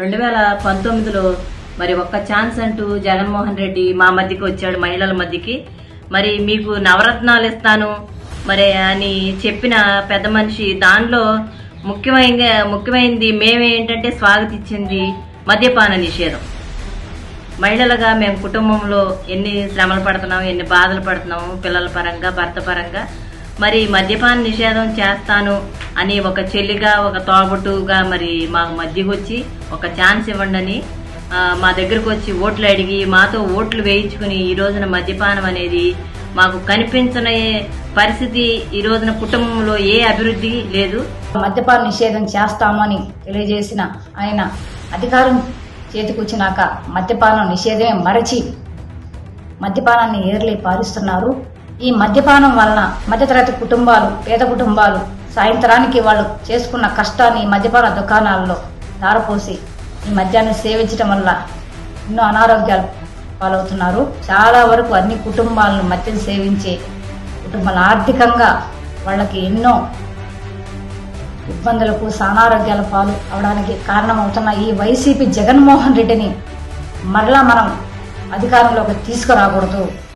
రెండు వేల పంతొమ్మిదిలో మరి ఒక్క ఛాన్స్ అంటూ జగన్మోహన్ రెడ్డి మా మధ్యకి వచ్చాడు మహిళల మధ్యకి. మరి మీకు నవరత్నాలు ఇస్తాను మరి అని చెప్పిన పెద్ద మనిషి దానిలో ముఖ్యమైన ముఖ్యమైనది మేమేంటంటే స్వాగతించింది మద్యపాన నిషేధం. మహిళలుగా మేము కుటుంబంలో ఎన్ని శ్రమలు పడుతున్నాం ఎన్ని బాధలు పడుతున్నాము పిల్లల పరంగా భర్త పరంగా మరి మద్యపాన నిషేధం చేస్తాను అని ఒక చెల్లిగా ఒక తోబుట్టుగా మరి మాకు మధ్యకి వచ్చి ఒక ఛాన్స్ ఇవ్వండి అని మా దగ్గరకు వచ్చి ఓట్లు అడిగి మాతో ఓట్లు వేయించుకుని ఈ రోజున మద్యపానం అనేది మాకు కనిపించని పరిస్థితి ఈ రోజున కుటుంబంలో ఏ అభివృద్ధి లేదు. మద్యపాన నిషేధం చేస్తామని తెలియజేసిన ఆయన అధికారం చేతికొచ్చినాక మద్యపానం నిషేధమే మరచి మద్యపానాన్ని ఏర్లే పారిస్తున్నారు ఈ మద్యపానం వలన మధ్యతరగతి కుటుంబాలు పేద కుటుంబాలు సాయంత్రానికి వాళ్ళు చేసుకున్న కష్టాన్ని మద్యపాన దుకాణాల్లో దారపోసి ఈ మద్యాన్ని సేవించడం వల్ల ఎన్నో అనారోగ్యాలు పాలవుతున్నారు. చాలా వరకు అన్ని కుటుంబాలను మద్యం సేవించే కుటుంబాలు ఆర్థికంగా వాళ్ళకి ఎన్నో ఇబ్బందులకు అనారోగ్యాల పాలు అవడానికి కారణమవుతున్న ఈ వైసీపీ జగన్మోహన్ రెడ్డిని మరలా మనం అధికారంలోకి తీసుకురాకూడదు.